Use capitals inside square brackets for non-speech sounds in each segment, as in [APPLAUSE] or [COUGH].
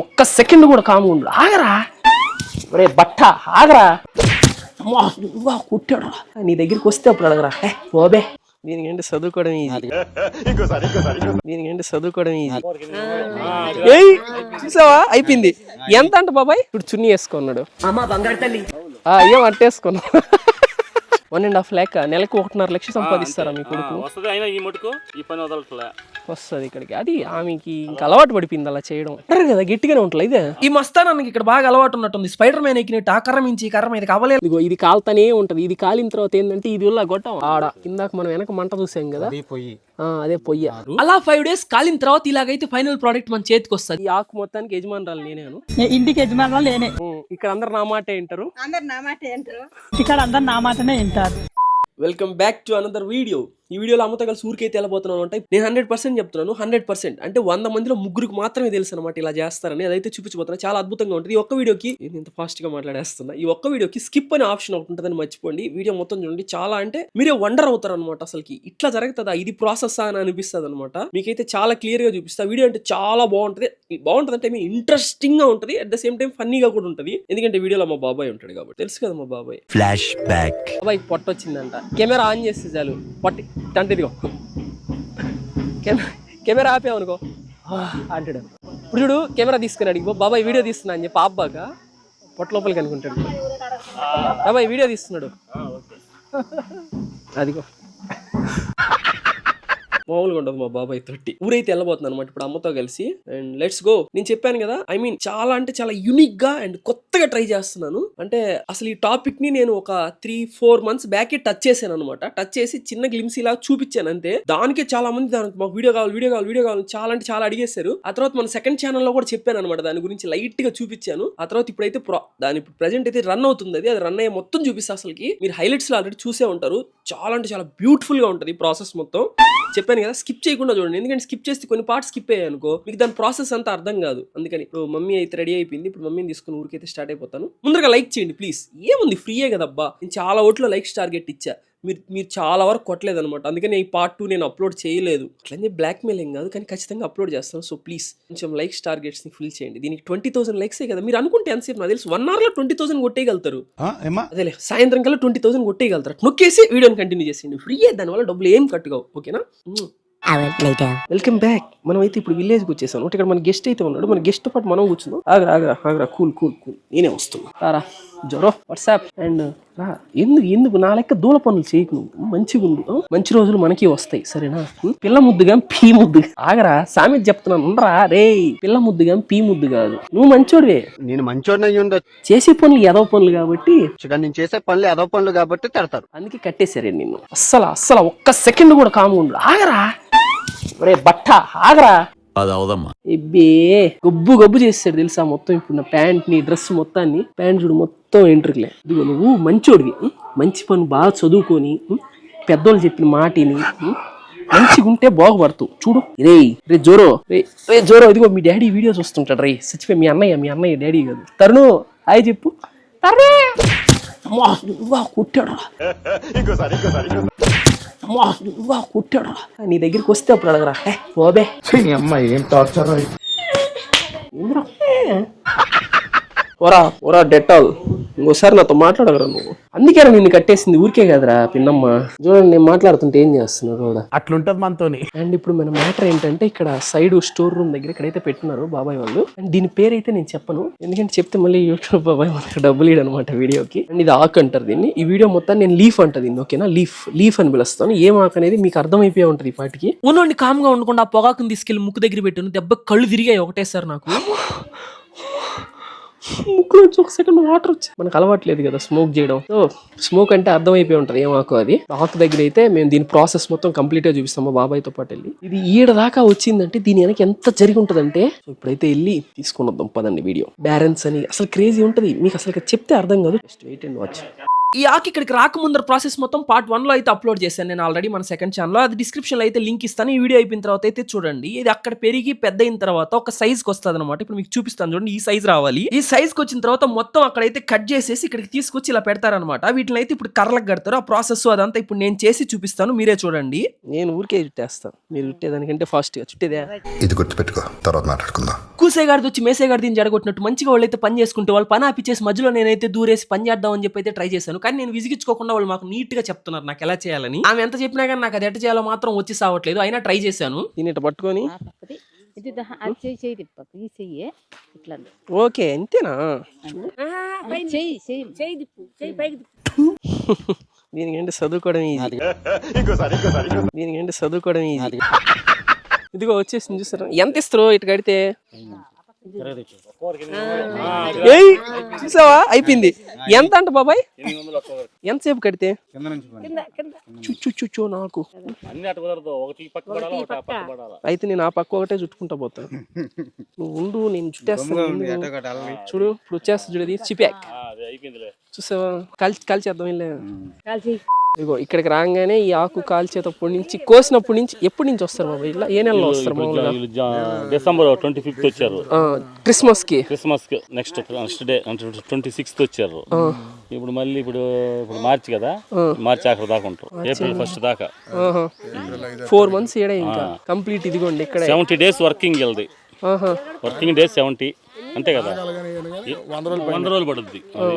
ఒక్క సెకండ్ కూడా కాము ఉండు. ఆగరా. రే బట్ట ఆగరా. అమ్మా, నువ్వా కుట్టాడు నీ దగ్గరికి వస్తే అప్పుడు అడగరా. పోబే దీనికంటే చదువుకోవడం ఈజీ దీనికంటే చదువుకోవడం ఈజీ ఏయ్ చూసావా? అయిపోయింది. ఎంత అంట బాబాయ్? ఇప్పుడు చున్నీ వేసుకున్నాడు. ఏం అట్టేసుకున్నా వన్ అండ్ హాఫ్ ల్యాక్ నెలకు ఒకటిన్నర లక్ష సంపాదిస్తారా మీ కొడుకు? వస్తుంది అయినా ఈ మటుకు ఈ పని వదలట్లే. వస్తుంది ఇక్కడికి. అది ఆమెకి ఇంకా అలవాటు పడిపోయింది అలా చేయడం. అంటారు కదా గట్టిగానే ఉంటుంది ఇదే. ఈ మస్తానానికి ఇక్కడ బాగా అలవాటు ఉన్నట్టుంది. స్పైడర్ మ్యాన్ ఎక్కినట్టు ఆ కర్ర మించి ఈ కర్ర మీద కావలేదు ఇదిగో ఇది కాలుతానే ఉంటది. ఇది కాలిన తర్వాత ఏంటంటే ఇది ఉల్లా గొట్టం. ఆడ ఇందాక మనం వెనక మంట చూసాం కదా. ఆ, అదే పొయ్యి. అలా ఫైవ్ డేస్ కాలిన తర్వాత ఇలాగైతే ఫైనల్ ప్రోడక్ట్ మన చేతికి వస్తుంది. ఈ ఆకు మొత్తానికి యజమానురాలు నేనేను ఇంటికి యజమానులు నేనే. ఇక్కడ అందరు నా మాట వింటారు. అందరు నా మాట ఏంటారు ఇక్కడ అందరు నా మాటనే వింటారు. Welcome back to another video ఈ వీడియోలో అమ్మతో కలిసి ఊరికైతే వెళ్ళబోతున్నాను అంటే నేను హండ్రెడ్ పర్సెంట్ చెప్తున్నాను హండ్రెడ్ పర్సెంట్. అంటే వంద మందిలో ముగ్గురికి మాత్రమే తెలుసు అనమాట ఇలా చేస్తారని అదైతే చూపించబోతున్నాను చాలా అద్భుతంగా ఉంటుంది. ఈ ఒక్క వీడియోకి నేను ఇంత ఫాస్ట్గా మాట్లాడేస్తున్నా. ఈ ఒక్క వీడియోకి స్కిప్ అనే ఆప్షన్ ఒకటి ఉంటుందని మర్చిపోండి. వీడియో మొత్తం చూడండి. చాలా అంటే మీరే వండర్ అవుతారు అనమాట అసలుకి. ఇట్లా జరుగుతుందా? ఇది ప్రాసెస్ అని అనిపిస్తుంది అనమాట మీకైతే చాలా క్లియర్గా చూపిస్తా. వీడియో అంటే చాలా బాగుంటది. బాగుంటది అంటే మీ ఇంట్రెస్టింగ్గా ఉంటుంది అట్ ద సేమ్ టైం ఫన్నీగా కూడా ఉంటుంది. ఎందుకంటే వీడియోలో మా బాబాయ్ ఉంటాడు కాబట్టి. తెలుసు కదా మా బాబాయ్. ఫ్లాష్ బ్యాక్ బాబాయ్ పొట్ట వచ్చిందంట కెమెరా ఆన్ చేస్తే చాలు. పొట్టి అంటే ఇదిగో. కెమెరా కెమెరా ఆపామనుకో "ఆ" అంటాడు. ఇప్పుడు చూడు కెమెరా తీసుకుని అడిగి బాబాయ్ వీడియో తీస్తున్నా అని చెప్పి ఆబ్బాక పొట్ట లోపలికి అనుకుంటాడు. బాబాయ్ వీడియో తీస్తున్నాడు. [LAUGHS] అదిగో. మామూలుగా ఉండదు మా బాబాయ్ తోటి. ఊరైతే వెళ్ళబోతున్నాను అనమాట ఇప్పుడు అమ్మతో కలిసి. అండ్ లెట్స్ గో నేను చెప్పాను కదా ఐ మీన్ చాలా అంటే చాలా యునిక్గా అండ్ కొత్తగా ట్రై చేస్తున్నాను. అంటే అసలు ఈ టాపిక్ని నేను ఒక three four months back touch చేశాను అనమాట టచ్ చేసి చిన్న గ్లిమ్స్ ఇలా చూపించాను అంతే. దానికే చాలా మంది దానికి మాకు వీడియో కావాలి వీడియో కావాలి వీడియో కావాలి చాలా అంటే చాలా అడిగేశారు. ఆ తర్వాత మన సెకండ్ ఛానల్లో కూడా చెప్పాను అనమాట దాని గురించి లైట్గా చూపించాను. ఆ తర్వాత ఇప్పుడైతే ప్రో దాని ఇప్పుడు అయితే రన్ అవుతుంది అది. అది రన్ అయ్యే మొత్తం చూపిస్తా అసలుకి. మీరు హైలైట్స్లో ఆల్రెడీ చూసే ఉంటారు. చాలా అంటే చాలా బ్యూటిఫుల్గా ఉంటుంది ప్రాసెస్ మొత్తం. చెప్పాను కదా స్కిప్ చేయకుండా చూడండి. ఎందుకంటే స్కిప్ చేస్తే కొన్ని పార్ట్స్ స్కిప్ అయ్యాయి అనుకో మీకు దాని ప్రాసెస్ అంతా అర్థం కాదు. అందుకని ఇప్పుడు మమ్మీ అయితే రెడీ అయిపోయింది. ఇప్పుడు మమ్మీని తీసుకుని ఊరికైతే స్టార్ట్ అయిపోతాను. ముందరగా లైక్ చేయండి ప్లీజ్ ఏముంది? ఫ్రీయే కదబ్బా. నేను చాలా ఓట్లో లైక్స్ టార్గెట్ ఇచ్చా. మీరు మీరు చాలా వరకు కొట్టలేదు అనమాట అందుకని ఈ పార్ట్ టూ నేను అప్లోడ్ చేయలేదు. అట్లనే బ్లాక్ మెయిల్ ఏం కాదు కానీ ఖచ్చితంగా అప్లోడ్ చేస్తాను. సో ప్లీజ్ కొంచెం లైక్స్ టార్గెట్స్ని ఫిల్ చేయండి. దీనికి ట్వంటీ థౌసండ్ లైక్సే కదా. మీరు అనుకుంటే ఎంతసేపు నాకు తెలుసు. వన్ అవర్లో ట్వంటీ థౌసండ్ కొట్టేయగలుగుతారు. అదేలే సాయంత్రం కల్లా ట్వంటీ థౌసండ్ కొట్టేయగలుగుతారు. నొక్కేసి వీడియోని కంటిన్యూ చేసేయండి. ఫ్రీయే దానివల్ల డబ్బులు ఏం కట్టుకోవు ఓకేనా వెల్కమ్ బ్యాక్ మనం అయితే ఇప్పుడు విలేజ్కి వచ్చేసాం. ఇక్కడ మన గెస్ట్ అయితే ఉన్నాడు. మన గెస్ట్ పాటు మనం కూర్చున్నాం ఆగరా ఆగరా ఆగరా. కూల్ కూల్ కూల్ నేనే వస్తున్నా. రారా. జ్వరం వాట్సాప్. అండ్ రా. ఎందుకు ఎందుకు? నా లెక్క దూల పనులు చేయకు. నువ్వు మంచిగా ఉండు? మంచి రోజులు మనకి వస్తాయి. సరేనా? పిల్ల ముద్దుగా పీ ముద్దు. ఆగరా. సామెత చెప్తున్నాను. ఉండరా? రే పిల్ల ముద్దుగా పీ ముద్దు కాదు. నువ్వు మంచోడివే. నేను మంచోడిని ఉండొచ్చు చేసే పనులు ఎదవ పనులు కాబట్టి నేను చేసే పనులు ఏదో పనులు కాబట్టి తిడతారు. అందుకే కట్టేశారే నిన్ను. అస్సలు అస్సలు ఒక్క సెకండ్ కూడా కాము ఉండు. ఆగరా. రే బట్ట ఆగరా. అది అవదమ్మా ఎబ్బే. గబ్బు గబ్బు చేస్తాడు తెలుసా మొత్తం ఇప్పుడు నా ప్యాంట్ని డ్రెస్ మొత్తాన్ని. ప్యాంట్ చూడు మొత్తం. ఎంట్రుకులే ఇదిగో నువ్వు మంచోడివి? మంచి పని బాగా చదువుకొని? పెద్దోళ్ళు చెప్పిన మాటిని? మంచిగా ఉంటే బాగుపడతావు. చూడు. రే రే జోరో. రే రే జోరో ఇదిగో మీ డాడీ వీడియో చూస్తుంటాడు రే చచ్చిపోయి మీ అన్నయ్య మీ అన్నయ్య డాడీ కాదు. తరుణు హాయ్ చెప్పు. కుట్టాడు నీ దగ్గరికి వస్తే అప్పుడు అడగరా. ఏ పోబే. ఏందిరా? ఓరా ఓరా డెటాల్ ఇంకోసారి నాతో మాట్లాడగరా నువ్వు? అందుకే నిన్ను కట్టేసింది ఊరికే కదరా పిన్నమ్మ. చూడండి నేను మాట్లాడుతుంటే ఏం చేస్తున్నాడు కూడా అట్లుంటది మనతోని. అండ్ ఇప్పుడు మన మ్యాటర్ ఏంటంటే ఇక్కడ సైడ్ స్టోర్ రూమ్ దగ్గర ఇక్కడైతే పెట్టినారు బాబాయ్ వాళ్ళు. అండ్ దీని పేరు అయితే నేను చెప్పను. ఎందుకంటే చెప్తే మళ్ళీ యూట్యూబ్ బాబాయ్ మనకు డబ్బులు అనమాట వీడియోకి. అండ్ ఇది ఆక్ అంటారు దీన్ని. ఈ వీడియో మొత్తం నేను లీఫ్ అంట దీన్ని ఓకేనా? లీఫ్ లీఫ్ అని పిలుస్తాను. ఏం ఆక్ అనేది మీకు అర్థమైపోయి ఉంటుంది ఈ పాటికి. ఉన్నోండి కామ్గా ఉండకుండా ఆ పొగాకుని తీసుకెళ్ళి ముక్కు దగ్గర పెట్టాను. దెబ్బ కళ్ళు తిరిగాయి ఒకటేసారి నాకు. [LAUGHS] ముక్కులో నుంచి ఒక సెకండ్ వాటర్ వచ్చి మనకు అలవాట్లేదు కదా స్మోక్ చేయడం. సో స్మోక్ అంటే అర్థమైపోయి ఉంటది ఏమాకు అది. ఆకు దగ్గర అయితే మేము దీని ప్రాసెస్ మొత్తం కంప్లీట్గా చూపిస్తాము బాబాయ్తో పాటు వెళ్ళి. ఇది ఈడ దాకా వచ్చిందంటే దీని వెనక ఎంత జరిగి ఉంటుందంటే ఇప్పుడైతే వెళ్ళి తీసుకుని వద్దాం పదండి వీడియో బ్యారెన్స్ అని అసలు క్రేజీ ఉంటుంది. మీకు అసలు చెప్తే అర్థం కాదు. జస్ట్ వెయిట్ అండ్ వాచ్ ఈ ఆకి ఇక్కడికి రాకముందర ప్రాసెస్ మొత్తం పార్ట్ వన్లో అయితే అప్లోడ్ చేశాను నేను ఆల్రెడీ మన సెకండ్ ఛానల్ అది డిస్క్రిప్షన్లో అయితే లింక్ ఇస్తాను. ఈ వీడియో అయిపోయిన తర్వాత అయితే చూడండి. ఇది అక్కడ పెరిగి పెద్ద అయిన తర్వాత ఒక సైజ్కి వస్తుంది అనమాట ఇప్పుడు మీకు చూపిస్తాను చూడండి ఈ సైజ్ రావాలి. ఈ సైజ్కి వచ్చిన తర్వాత మొత్తం అక్కడైతే కట్ చేసేసి ఇక్కడికి తీసుకొచ్చి ఇలా పెడతారనమాట వీటిని అయితే ఇప్పుడు కర్రలకు కడతారు. ఆ ప్రాసెస్ అదంతా ఇప్పుడు నేను చేసి చూపిస్తాను. మీరే చూడండి. నేను ఊరికే చుట్టేస్తాను. మీరు చుట్టేదానికంటే ఫాస్ట్గా చుట్టేదే. ఇది గుర్తుపెట్టుకో. తర్వాత మాట్లాడుకుందాం. మూసేగాడిది వచ్చి మేసేగాడి దీన్ని జడగొట్టినట్టు మంచిగా వాళ్ళైతే పని చేసుకుంటే వాళ్ళు పని ఆపిచ్చేసి మధ్యలో నేనైతే దూరేసి పని చేద్దామని చెప్పి అయితే ట్రై చేశాను. కానీ నేను విసిగించుకోకుండా వాళ్ళు మాకు నీట్గా చెప్తున్నారు నాకు ఎలా చేయాలని. ఆమె ఎంత చెప్పినా కానీ నాకు అది ఎట్ట చేయాలో మాత్రం వచ్చి సావట్లేదు. అయినా ట్రై చేశాను. ఇట్లా పట్టుకొని. ఆ పక్కది ఇది దా- అది చెయ్యి చెయ్యి తిప్పకు ఈ చెయ్యి. ఇట్లా. ఓకే అంతేనా చెయ్యి చెయ్యి. చెయ్యి తిప్పు చెయ్యి పైకి దీనికి ఏంటి చదువుకోవడం ఈజీ దీనికి ఏంటి చదువుకోవడం ఈజీ ఇదిగో వచ్చేసింది చూసారా? ఎంత ఇస్తారు ఇటు కడితే? చూసావా? అయిపోయింది. ఎంత అంట బాబాయ్? ఎంతసేపు కడితే? చు చు చు చు నాకు. అయితే నేను ఆ పక్క ఒకటే చుట్టుకుంటా పోతాను నువ్వు ఉండు నేను చుట్టేస్తాను. చూడు ఇప్పుడు వచ్చేస్తా చూడు ఇది చిపాక్. ఆ, అది అయిపోయిందిలే. చూసావా? కాల్చేద్దాం వెళ్ళే కాల్చి ఇగో ఇక్కడికి రాగానే ఈ ఆకు కాల్చేటప్పటి నుంచి కోసినప్పటి నుంచి ఎప్పటి నుంచి వస్తారు బాబా? ఇలా ఏ నెలలో వస్తారు మామూలుగా? డిసెంబర్ ట్వంటీ ఫిఫ్త్ వచ్చారు. క్రిస్మస్కి క్రిస్మస్కి next next day twenty sixth వచ్చారు. ఇప్పుడు మళ్ళీ ఇప్పుడు ఇప్పుడు మార్చి కదా? మార్చి ఆఖరి దాకా ఉంటారు. ఏప్రిల్ ఫస్ట్ దాకా. ఫోర్ మంత్స్ ఏడే ఇంకా? కంప్లీట్ ఇదిగోండి ఇక్కడ. సెవెంటీ డేస్ వర్కింగ్ వెళ్ది వర్కింగ్ డేస్ సెవెంటీ అంతే కదా? వంద రోజులు పడుద్ది. అది.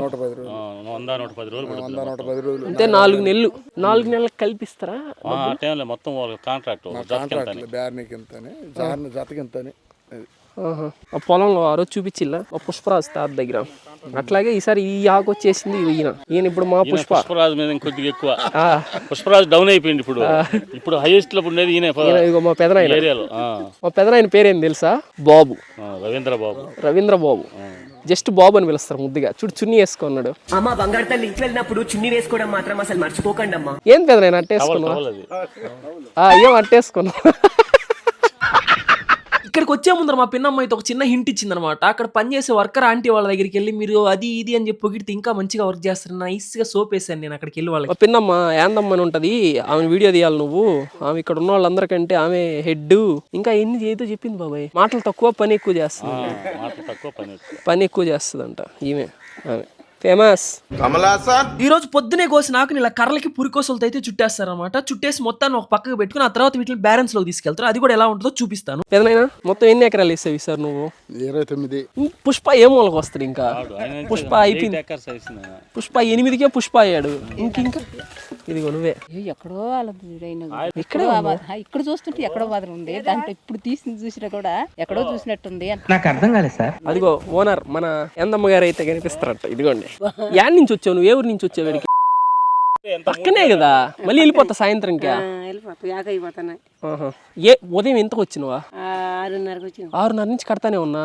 ఆ, వంద నూట పది రోజులు పడుతుంది అంటే నాలుగు నెలలు. నాలుగు నెలలకు కల్పిస్తారా ఆ టైంలో మొత్తం వాళ్ళ కాంట్రాక్ట్ జతకి అది. ఆహా. ఆ పొలంలో ఆ రోజు చూపించిల్లా ఆ పుష్పరాజు తాత దగ్గర. అట్లాగే ఈసారి ఈ ఆకు వచ్చేసింది ఈయన. ఈయన ఇప్పుడు మా పుష్ప. పుష్పరాజు మీద ఇంకొద్దిగా ఎక్కువ. ఆ, పుష్పరాజు డౌన్ అయిపోయింది ఇప్పుడు. ఇప్పుడు హైయెస్ట్లో ఉండేది ఈయన ఇగో మా పెదనాయన. ఏరియాలో. మా పెదనాయన పేరేం తెలుసా? బాబు. రవీంద్ర బాబు రవీంద్ర బాబు. జస్ట్ బాబు అని పిలుస్తారు ముద్దుగా. చూడు చున్నీ వేసుకున్నాడు అమ్మ బంగారు తల్లి ఇంటికి వెళ్ళినప్పుడు చున్నీ వేసుకోవడం మాత్రం అసలు మర్చిపోకండి అమ్మా ఏం టవల్ అది. ఆ, ఏం అట్టేసుకున్నావు? ఇక్కడికి వచ్చే ముందర మా పిన్నమ్మ అయితే ఒక చిన్న హింట్ ఇచ్చింది అనమాట అక్కడ పనిచేసే వర్కర్ ఆంటీ వాళ్ళ దగ్గరికి వెళ్ళి మీరు అది ఇది అని చెప్పి పొగిడితే ఇంకా మంచిగా వర్క్ చేస్తారు. నైస్గా సోప్ వేసాను నేను అక్కడికి వెళ్ళి వాళ్ళకి. పిన్నమ్మ ఏందమ్మ అని ఉంటది. ఆమె వీడియో తీయాలి నువ్వు. ఆమె ఇక్కడ ఉన్న వాళ్ళందరికంటే ఆమె హెడ్ ఇంకా ఎన్ని చేయతో చెప్పింది బాబాయ్. మాటలు తక్కువ పని ఎక్కువ చేస్తుంది. మాట తక్కువ పని ఎక్కువ. పని ఎక్కువ చేస్తుందంట ఈమె ఆమె. ఫేమస్ ఈ రోజు పొద్దునే కోసిన ఆకుని ఇలా కర్రలకి పురికోసలతో అయితే చుట్టేస్తారనమాట చుట్టేసి మొత్తాన్ని ఒక పక్కకు పెట్టుకుని ఆ తర్వాత వీటిని బ్యాలెన్స్లోకి తీసుకెళ్తారు. అది కూడా ఎలా ఉంటుందో చూపిస్తాను. పెదనైనా మొత్తం ఎన్ని ఎకరాలు వేసావు సార్ నువ్వు? ఇరవై తొమ్మిది. పుష్ప ఏ మూలకు వస్తాడు ఇంకా? పుష్ప అయిపోయింది. పుష్ప ఎనిమిదికే పుష్ప అయ్యాడు. ఇంక ఇంకా? ఇదిగో నువ్వే. ఎక్కడో. ఆ, ఇక్కడ చూస్తుంటే ఎక్కడో బాధ ఉంది. దాంట్లో ఇప్పుడు తీసి చూసినా కూడా ఎక్కడో చూసినట్టుంది అంట. అదిగో ఓనర్ మన ఎందమ్మ గారు అయితే కనిపిస్తారట. ఇదిగోండి. యాడ్ నుంచి వచ్చావు నువ్వు? ఏ ఊరు నుంచి వచ్చావు పక్కనే కదా. మళ్ళీ వెళ్ళిపోతా సాయంత్రంకి? ఆహా. ఏ ఉదయం ఎంతకు వచ్చినవా? ఆరున్నర నుంచి కడతానే ఉన్నా?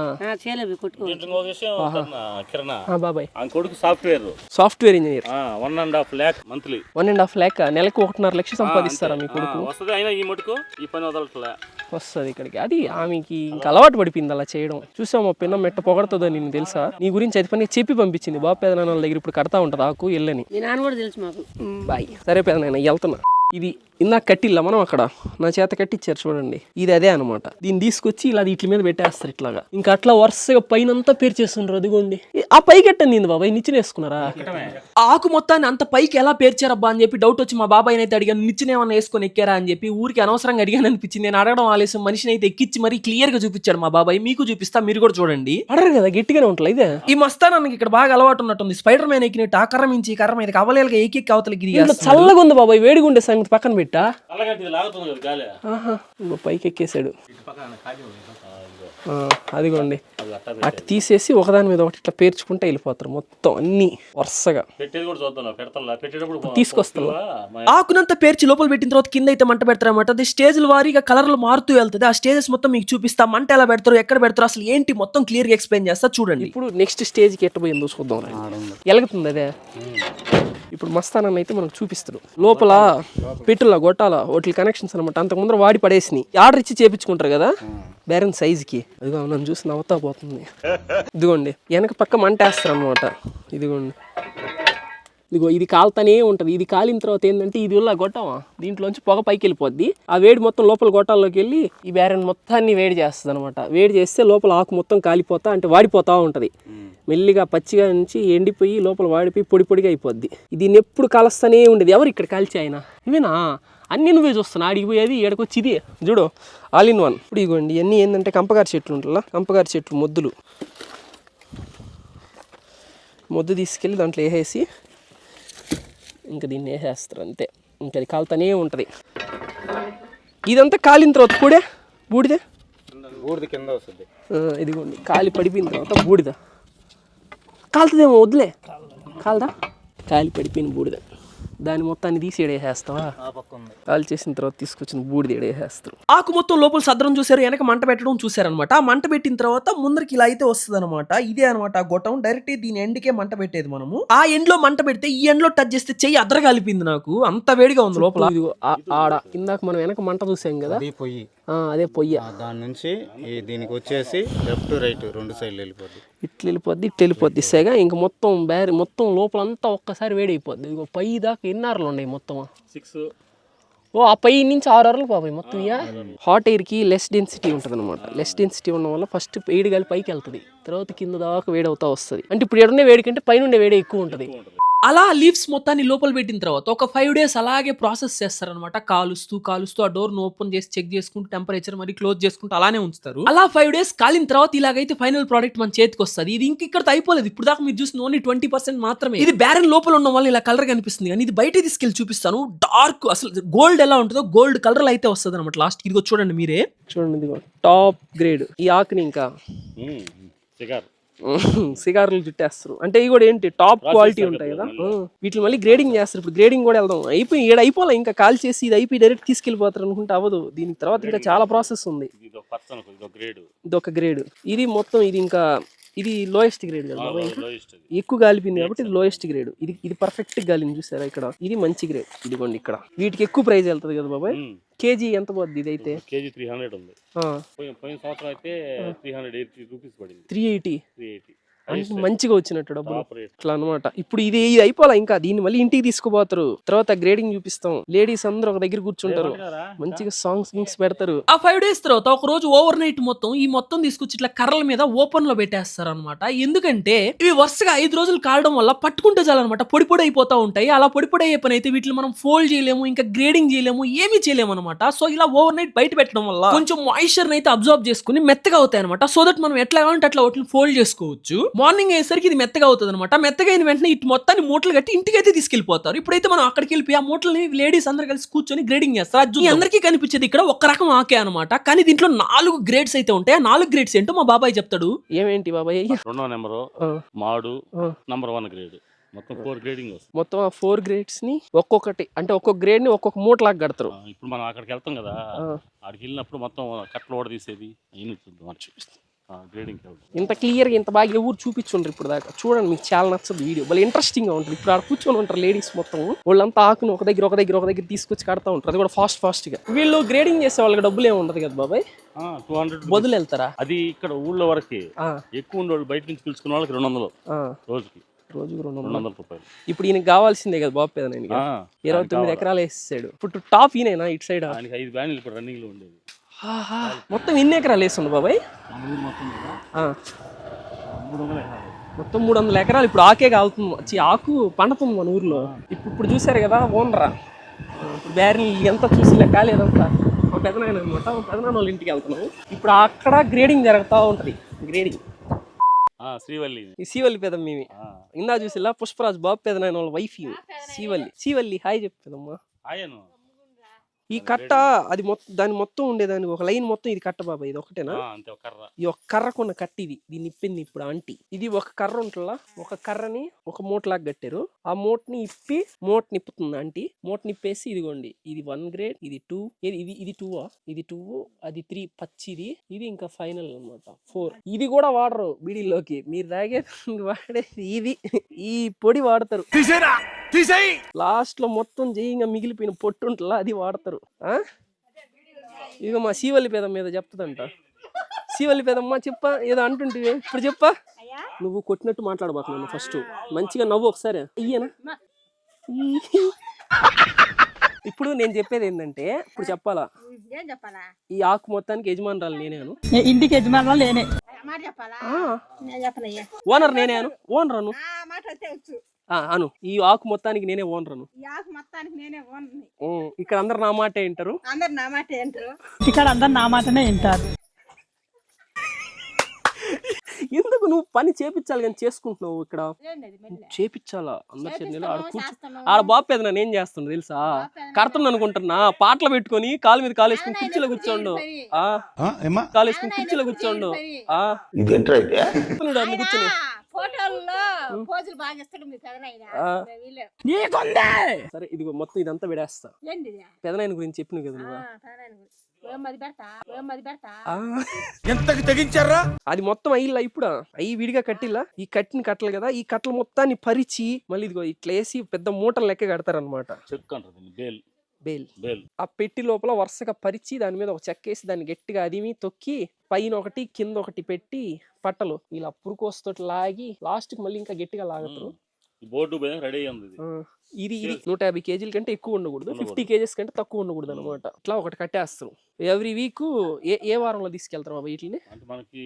బాబాయ్. కొడుకు software. Software engineer. One and half lakh monthly one and half lakh నెలకు ఒకటిన్నర లక్ష సంపాదిస్తారా మీ కొడుకు? వస్తుంది అయినా ఈ మటుకు ఈ పని వదలట్లే. వస్తుంది ఇక్కడికి. అది ఆమెకి ఇంకా అలవాటు పడిపోయింది అలా చేయడం. చూసాం మా పిన్న మెట్ట పొగడుతుందో నేను తెలుసా? నీ గురించి అది పని చెప్పి పంపించింది. బాబు పెదనాన్న దగ్గర ఇప్పుడు కడతా ఉంటుంది. ఆకు వెళ్ళని మీ నాన్న కూడా తెలుసు మాకు. బాయ్. సరే పెదనాయన వెళ్తున్నా. ఇది ఇందాక కట్టిల్లా మనం అక్కడ? నా చేత కట్టించారు చూడండి. ఇది అదే అనమాట దీన్ని తీసుకొచ్చి ఇలా వీటి మీద పెట్టేస్తారు ఇట్లాగా. ఇంకా అట్లా వరుసగా పైన అంతా పేర్చేస్తుండ్రు అదిగోండి. ఆ పైకి ఎట్టంది బాబాయ్? నిచ్చిన వేసుకున్నారా? ఆకు మొత్తాన్ని అంత పైకి ఎలా పేర్చారబ్బా అని చెప్పి డౌట్ వచ్చి మా బాబాయ్ అయితే అడిగాను నిచ్చిన ఏమన్నా వేసుకొని ఎక్కారా అని చెప్పి ఊరికి అనవసరంగా అడిగాను అనిపించింది. నేను అడగడం ఆలస్యం మనిషిని అయితే ఎక్కించి మరీ క్లియర్గా చూపించాడు మా బాబాయ్. మీకు చూపిస్తా మీరు కూడా చూడండి. అడరు కదా గట్టిగానే ఉంటుంది ఇదే. ఈ మస్తానానికి ఇక్కడ బాగా అలవాటు ఉన్నట్టుంది. స్పైడర్ మ్యాన్ ఎక్కినట్టు ఆ కర్ర మించి కర్ర మీద కవలేలుగా ఏకెక్కి అవతలకి చల్లగా ఉంది బాబాయ్ వేడిగా ఉండే సంగతి పక్కన పెట్టా. పైకి ఎక్కేసాడు ఆ, అదిగోండి. అటు తీసేసి ఒకదాని మీద ఒకటి ఇట్లా పేర్చుకుంటే వెళ్ళిపోతారు మొత్తం అన్ని వరుసగా. పెట్టేది కూడా చూద్దాం పెడతా పెట్టేటప్పుడు తీసుకొస్తాను. ఆకునంతా పేర్చి లోపల పెట్టిన తర్వాత కింద అయితే మంట పెడతారన్నమాట. అది స్టేజ్ల వారీగా కలర్లు మారుతూ వెళ్తుంది. ఆ స్టేజెస్ మొత్తం మీకు చూపిస్తా. మంట ఎలా పెడతారు ఎక్కడ పెడతారు అసలు ఏంటి మొత్తం క్లియర్గా ఎక్స్ప్లెయిన్ చేస్తా చూడండి. ఇప్పుడు నెక్స్ట్ స్టేజ్కి ఎట్టబోయిందో చూద్దాం ఎలుగుతుంది అదే. ఇప్పుడు మస్తానన్న అయితే మనకు చూపిస్తాడు లోపల పెట్టుల గొట్టాల వాటి కనెక్షన్స్ అనమాట అంతకు ముందర వాడి పడేసినాయి. ఆర్డర్ ఇచ్చి చేపించుకుంటారు కదా? బేరన్ సైజుకి అదిగో నన్ను చూసి నవ్వుతా పోతుంది. ఇదిగోండి. వెనక పక్క మంట వేస్తారు అనమాట ఇదిగోండి. ఇదిగో ఇది కాలుతానే ఉంటుంది. ఇది కాలిన తర్వాత ఏంటంటే ఇది ఇలా గొట్టమా? దీంట్లోంచి పొగ పైకి వెళ్ళిపోద్ది. ఆ వేడి మొత్తం లోపల గొట్టాల్లోకి వెళ్ళి ఈ బేరన్ మొత్తాన్ని వేడి చేస్తుంది అనమాట వేడి చేస్తే లోపల ఆకు మొత్తం కాలిపోతా అంటే వాడిపోతూ ఉంటుంది. మెల్లిగా పచ్చిగా నుంచి ఎండిపోయి లోపల వాడిపోయి పొడి పొడిగా అయిపోద్ది. దీన్ని ఎప్పుడు కలుస్తూనే ఉండేది. ఎవరు ఇక్కడ కాల్చి ఆయన? ఇవేనా అన్ని నువ్వే చూస్తున్నా. ఆడికి పోయేది ఏడకొచ్చి ఇది. చూడు ఆల్ ఇన్ వన్. ఇప్పుడు ఇగోండి ఇవన్నీ ఏంటంటే కంపగారి చెట్లు ఉంటుందా కంపగారి చెట్లు మొద్దులు. మొద్దు తీసుకెళ్ళి దాంట్లో వేసేసి ఇంకా దీన్ని వేసేస్తారు అంతే. ఇంకా అది కాలుతూనే ఉంటుంది. ఇదంతా కాలిన తర్వాత కూడే? బూడిదే? బూడిద కింద వస్తుంది. ఇదిగోండి. కాలి పడిపోయిన తర్వాత బూడిద. కాలుతుందేమో వద్దులే. కాలదా? కాలి పడిపోయిన బూడిద. దాని మొత్తాన్ని తీసి ఎడేసేస్తావా కాల్ చేసిన తర్వాత తీసుకొచ్చిన బూడిద ఎడేసేస్తారు ఆకు మొత్తం లోపల సదరం చూసారు వెనక మంట పెట్టడం చూసారనమాట ఆ మంట పెట్టిన తర్వాత ముందరికి ఇలా అయితే వస్తుంది అనమాట ఇదే అనమాట గొట్టం. డైరెక్ట్ దీని ఎండ్కే మంట పెట్టేది మనము. ఆ ఎండ్లో మంట పెడితే ఈ ఎండ్లో టచ్ చేస్తే చెయ్యి అద్దర కలిపింది నాకు. అంత వేడిగా ఉంది లోపల. ఆడ ఇందాక మనం వెనక మంట చూసాం కదా? అది పొయ్యి. ఆ, అదే పొయ్య. ఆ దాని నుంచి ఈ దీనికి వచ్చేసి లెఫ్ట్ రైట్ రెండు సైడ్లు వెళ్ళిపోద్ది. ఇట్లా వెళ్ళిపోద్ది ఇట్లా వెళ్ళిపోద్ది. ఇస్తాగా ఇంక మొత్తం బ్యారీ మొత్తం లోపలంతా ఒక్కసారి వేడైపోద్ది. ఇదిగో పై దాకా ఎన్ని ఉన్నాయి మొత్తం? సిక్స్. ఓ ఆ పై నుంచి ఆరు అరలు పాపాయి మొత్తం ఇక హాట్ ఎయిర్కి లెస్ డెన్సిటీ ఉంటుంది అనమాట లెస్ డెన్సిటీ ఉండడం వల్ల ఫస్ట్ వేడి గాలి పైకి వెళ్తుంది. తర్వాత కింద దాకా వేడి అవుతా వస్తుంది. అంటే ఇప్పుడు ఎడుండే వేడి కంటే పైన ఉండే వేడి ఎక్కువ ఉంటుంది. అలా లీవ్స్ మొత్తాన్ని లోపల పెట్టిన తర్వాత ఒక ఫైవ్ డేస్ అలాగే ప్రాసెస్ చేస్తారనమాట కాలుస్తూ కాలుస్తూ ఆ డోర్ను ఓపెన్ చేసి చెక్ చేసుకుంటూ టెంపరేచర్ మరి క్లోజ్ చేసుకుంటూ అలానే ఉంచుతారు. అలా ఫైవ్ డేస్ కాలిన తర్వాత ఇలాగైతే ఫైనల్ ప్రోడక్ట్ మన చేతికి వస్తుంది. ఇది ఇంక ఇక్కడ అయిపోలేదు. ఇప్పుడు దాకా మీరు చూసిన ఓన్లీ ట్వంటీ పర్సెంట్ మాత్రమే. ఇది బ్యారన్ లోపల ఉన్న వల్ల ఇలా కలర్ కనిపిస్తుంది కానీ ఇది బయట తీసుకెళ్ళి చూపిస్తాను. డార్క్ అసలు గోల్డ్ ఎలా ఉంటుందో గోల్డ్ కలర్ అయితే వస్తుంది అనమాట లాస్ట్. ఇదిగో చూడండి మీరే. చూడండి ఇదిగో. Top grade. ఈ ఆకుని ఇంకా. సిగారులు చుట్టేస్తారు అంటే ఇవి కూడా ఏంటి? టాప్ క్వాలిటీ ఉంటాయి కదా? వీటిని మళ్ళీ గ్రేడింగ్ చేస్తారు. ఇప్పుడు గ్రేడింగ్ కూడా వెళ్దాం. అయిపోయి ఏడు అయిపోలే ఇంకా కాల్ చేసి ఇది అయిపోయి డైరెక్ట్ తీసుకెళ్ళిపోతారు అనుకుంటే అవ్వదు. దీని తర్వాత ఇంకా చాలా ప్రాసెస్ ఉంది. ఒక ఇది ఒక గ్రేడ్ ఇది మొత్తం ఇది ఇంకా ఇది లోయెస్ట్ గ్రేడ్ కదా ఎక్కువ గాలిపింది కాబట్టి ఇది లోయెస్ట్ గ్రేడ్ ఇది ఇది పర్ఫెక్ట్ గాలిని చూసారా ఇక్కడ? ఇది మంచి గ్రేడ్ ఇదిగోండి ఇక్కడ. వీటికి ఎక్కువ ప్రైస్ వెళ్తుంది కదా బాబాయ్ కేజీ ఎంత పోద్ది ఇది అయితే కేజీ త్రీ హండ్రెడ్ ఉంది. పోయిన సంవత్సరం అయితే త్రీ హండ్రెడ్ ఎయిటీ రూపీస్ పడింది. త్రీ ఎయిటీ త్రీ ఎయిటీ మంచిగా వచ్చినట్టు డబ్బులు. అట్లా అనమాట ఇప్పుడు ఇది ఇది అయిపోలే ఇంకా? దీన్ని మళ్ళీ ఇంటికి తీసుకుపోతారు. తర్వాత గ్రేడింగ్ చూపిస్తాం. లేడీస్ అందరూ ఒక దగ్గర కూర్చుంటారు. మంచిగా సాంగ్స్ గింగ్స్ పెడతారు. ఆ ఫైవ్ డేస్ తర్వాత ఒక రోజు ఓవర్ నైట్ మొత్తం ఈ మొత్తం తీసుకొచ్చి ఇట్లా కర్రల మీద ఓపెన్లో పెట్టేస్తారు అనమాట ఎందుకంటే ఇవి వరుసగా ఐదు రోజులు కాలడం వల్ల పట్టుకుంటే చాలన్నమాట. పొడి పొడి అయిపోతా ఉంటాయి. అలా పొడి పొడి అయ్యే పని అయితే వీటిని మనం ఫోల్డ్ చేయలేము ఇంకా గ్రేడింగ్ చేయలేము ఏమీ చేయలేము అనమాట సో ఇలా ఓవర్ నైట్ బయట పెట్టడం వల్ల కొంచెం మాయిశ్చర్ అయితే అబ్జర్వ్ చేసుకుని మెత్తగా అవుతాయి అనమాట సో దట్ మనం ఎట్లా కావాలంటే అట్లా వాటిని ఫోల్డ్ చేసుకోవచ్చు. మార్నింగ్ అయ్యేసరికి ఇది మెత్తగా అవుతుంది అనమాట మెత్తగా అయిన వెంటనే ఇటు మొత్తాన్ని మూటలు కట్టి ఇంటికైతే తీసుకెళ్ళిపోతారు ఇప్పుడైతే మనం అక్కడికి వెళ్ళిపోయి ఆ మూటల్ని లేడీస్ అందరు కలిసి కూర్చొని గ్రేడింగ్ చేస్తారు. అది అందరికీ కనిపించేది ఇక్కడ ఒక రకం ఆకే అనమాట కానీ దీంట్లో నాలుగు గ్రేడ్స్ అయితే ఉంటాయి. ఆ నాలుగు గ్రేడ్స్ ఏంటో మా బాబాయ్ చెప్తాడు. ఏమేంటి బాబాయ్? రెండో నెంబరు మాడు నంబర్ వన్ గ్రేడ్ మొత్తం ఫోర్ గ్రేడింగ్ మొత్తం ఆ ఫోర్ గ్రేడ్స్ని ఒక్కొక్కటి అంటే ఒక్కొక్క గ్రేడ్ని ఒక్కొక్క మూటలాగా కడతారు. ఆ, ఇప్పుడు మనం అక్కడికి వెళ్తాం కదా. అక్కడికి వెళ్ళినప్పుడు మొత్తం కట్టలు ఓడ తీసేది చూపిస్తాం. ఇంత క్లియర్గా ఇంత బాగా ఎవరు చూపించుండ్రు ఇప్పుడు దాకా? చూడండి మీకు చాలా నచ్చదు వీడియో వాళ్ళు ఇంట్రెస్టింగ్గా ఉంటుంది. ఇప్పుడు ఆడ కూర్చొని ఉంటారు లేడీస్ మొత్తం. వాళ్ళంతా ఆకును ఒక దగ్గర ఒక దగ్గర ఒక దగ్గర తీసుకొచ్చి కడతా ఉంటారు. అది కూడా ఫాస్ట్ ఫాస్ట్గా వీళ్ళు గ్రేడింగ్ చేసే వాళ్ళకి డబ్బులు ఏమి ఉండదు కదా బాబాయ్? టూ హండ్రెడ్ బదులు వెళ్తారా? అది ఇక్కడ ఊళ్ళో వరకే. ఎక్కువ ఉండే బయట నుంచి పిలుచుకున్న వాళ్ళకి రెండు వందలు. రోజుకి. రోజుకు రెండు వందలు. రూపాయలు. ఇప్పుడు ఈయనకి కావాల్సిందే కదా బాబు నేను. ఆ, ఇరవై తొమ్మిది. ఎకరాలు వేసేసాడు. ఇప్పుడు టాప్ ఈయనేనా ఇటు సైడ్ ఐదు బ్యానీలు ఇప్పుడు రన్నింగ్లో ఉండేది మొత్తం ఎన్ని ఎకరాలు వేస్తుండు బాబాయ్. మొత్తం మూడు వందల ఎకరాలు. ఇప్పుడు ఆకే కాలుతుంది. వచ్చి ఆకు పండుతుంది మన ఊర్లో. ఇప్పుడు ఇప్పుడు చూసారు కదా ఓనరా. ఇప్పుడు బ్యారీ ఎంత చూసి లెక్క లేదంతా మా పెదనాయన అనమాట మా పెదనాన్న వాళ్ళ ఇంటికి వెళ్తున్నాం. ఇప్పుడు అక్కడ గ్రేడింగ్ జరుగుతూ ఉంటుంది. గ్రేడింగ్ ఆ, శ్రీవల్లి. ఈ సీవల్లి పెదం మేమి ఇందా చూసిలా పుష్పరాజ్ బాబు పెదనాయన వాళ్ళ వైఫ్ సీవల్లి సీవల్లి హాయ్ చెప్పేదమ్మా ఆయను ఈ కట్ట అది మొత్తం దాని మొత్తం ఉండేదాని ఒక లైన్ మొత్తం ఇది కట్ట బాబా ఇది ఒకటేనా? ఆ, అంతే ఒక కర్ర. ఈ ఒక కర్రకున్న కట్ట ఇది. దీన్ని ఇప్పింది ఇప్పుడు ఆంటీ. ఇది ఒక కర్ర ఉంటుందా ఒక కర్రని ఒక మూటలాగా కట్టారు. ఆ మూటని ఇప్పి మూట నిప్పుతుంది ఆంటీ. మూట నిప్పేసి ఇదిగోండి. ఇది వన్ గ్రేడ్ ఇది టూ. ఇది ఇది ఇది టూ ఇది టూ అది త్రీ పచ్చిది ఇది. ఇంకా ఫైనల్ అన్నమాట. ఫోర్. ఇది కూడా వాడరు బీడీలోకి మీరు తాగేది [LAUGHS] వాడేది ఇది. ఈ పొడి వాడతారు. లాస్ట్లో మొత్తం జయంగా మిగిలిపోయిన పొట్టు ఉంటుందా అది వాడతారు. ఆ? ఇక మా శివల్లి పేద మీద చెప్తుందంట. శివల్లి పేదమ్మ చెప్పా ఏదో అంటుంటివి. ఇప్పుడు చెప్పా? నువ్వు కొట్టినట్టు మాట్లాడబాకు నన్ను ఫస్ట్ మంచిగా నవ్వు ఒకసారి. అయ్యేనా? ఇప్పుడు నేను చెప్పేది ఏంటంటే ఇప్పుడు చెప్పాలా? ఈ ఆకు మొత్తానికి యజమానురాలు నేనేను. ఇంటికి యజమానులు లేనే ఓనర్ నేనేను. ఓనర్ అను. ఆ, అను. ఈ ఆకు మొత్తానికి నేనే ఓనరను ఈ ఆకు మొత్తానికి నేనే ఓనర్ని ఇక్కడ అందరు నా మాట ఏంటారు అందరు నా మాట ఏంటారు ఇక్కడ అందరు నా మాటనే వింటారు. ఎందుకు నువ్వు పని చేపించాలి కానీ చేసుకుంటున్నావు ఇక్కడ? చేపించాలా? అందరు చెన్నెలు ఆడ కూర్చో. ఆడ బాబు పెద్ద నన్ను ఏం చేస్తుండు తెలుసా? కడుతుంది అనుకుంటున్నా. పాటలు పెట్టుకొని కాలు మీద కాలు వేసుకుని కుర్చీలో కూర్చోండు. ఆ? కాలు వేసుకుని కుర్చీలో కూర్చోండు. ఆ? కూర్చొని. ఫోటోల్లో పోజులు బాగా ఇస్తాడు మీ పెదనాయన. ఆ. వీళ్ళు. సరే ఇదిగో మొత్తం ఇదంతా విడేస్తా? పెదనాయన గురించి చెప్పిన కదా నువ్వు. ఆ, పెదనాయన గురించి. ఏం మది పెడతా ఏం మది పెడతా. ఆ. ఎంతకు తెగించారా? అది మొత్తం అయ్యిల్లా ఇప్పుడు? అయ్యి విడిగా కట్టిల్లా ఈ కట్టిన కట్టలు కదా ఈ కట్టలు మొత్తాన్ని పరిచి మళ్ళీ ఇదిగో ఇట్లా వేసి పెద్ద మూటలు లెక్క కడతారనమాట చెక్ అంటారు దీన్ని బేల్. బేల్. బేల్. ఆ పెట్టి లోపల వరుసగా పరిచి దాని మీద ఒక చెక్కేసి దాన్ని గట్టిగా అదిమి తొక్కి పైన ఒకటి కింద ఒకటి పెట్టి పట్టలు ఇలా పురుకోస్తోటి లాగి లాస్ట్కి మళ్ళీ ఇంకా గట్టిగా లాగతారు. బోర్డు రెడీ అయింది ఇది ఇది నూట యాభై కేజీల కంటే ఎక్కువ ఉండకూడదు. ఫిఫ్టీ కేజెస్ కంటే తక్కువ ఉండకూడదు అనమాట ఇట్లా ఒకటి కట్టేస్తారు. ఎవ్రీ వీక్ ఏ ఏ వారంలో తీసుకెళ్తారు బాబా వీటిని? అంటే మనకి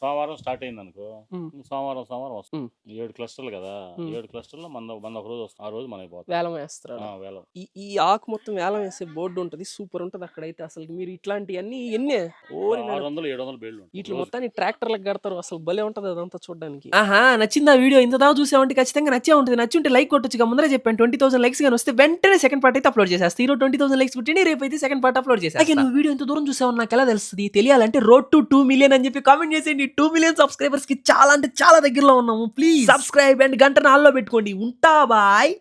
సోమవారం స్టార్ట్ అయింది అనుకో. ఇంక సోమవారం సోమవారం వస్తుంది ఉమ్. ఏడు క్లస్టర్లు కదా. ఏడు క్లస్టర్లో మన మన ఒక రోజు వస్తుంది ఆ రోజు మనకి వేలం వేస్తారు ఆ, వేలం. ఈ ఈ ఆకు మొత్తం వేలం వేసే బోర్డు ఉంటది సూపర్ ఉంటది అక్కడైతే. అసలు మీరు ఇట్లాంటివన్నీ ఎన్నే? ఓరి ఆరు వందలు ఏడు వందలు బేళ్ళు. వీటి మొత్తాన్ని ట్రాక్టర్లకు కడతారు. అసలు భలే ఉంటది అదంతా చూడడానికి. ఆహా నచ్చింది ఆ వీడియో? ఇంత దాకా చూసామంటే ఖచ్చితంగా నచ్చే ఉంటుంది. నచ్చి ఉంటే లైక్ కొట్టొచ్చుగా ముందరే చెప్పాను ట్వంటీ థౌసండ్ లైక్స్ కానీ వస్తే వెంటనే సెకండ్ పార్ట్ అయితే అప్లోడ్ చేసేస్తాను ఈరోజు ట్వంటీ థౌసండ్ లైక్స్ పుట్టింది రేపు అయితే సెకండ్ పార్ట్ అప్లోడ్ చేసేస్తాను నువ్వు వీడియో ఇంత దూరం చూసావు నాకు ఎలా తెలుస్తుంది? తెలియాలంటే రోడ్ టు టూ మిలియన్ అని చెప్పి కామెంట్ చేసేయండి. టూ మిలియన్ సబ్స్క్రైబర్స్కి చాలా అంటే చాలా దగ్గరలో ఉన్నాము. ప్లీజ్ సబ్స్క్రైబ్ అండ్ గంట నాల్లో పెట్టుకోండి. ఉంటా బాయ్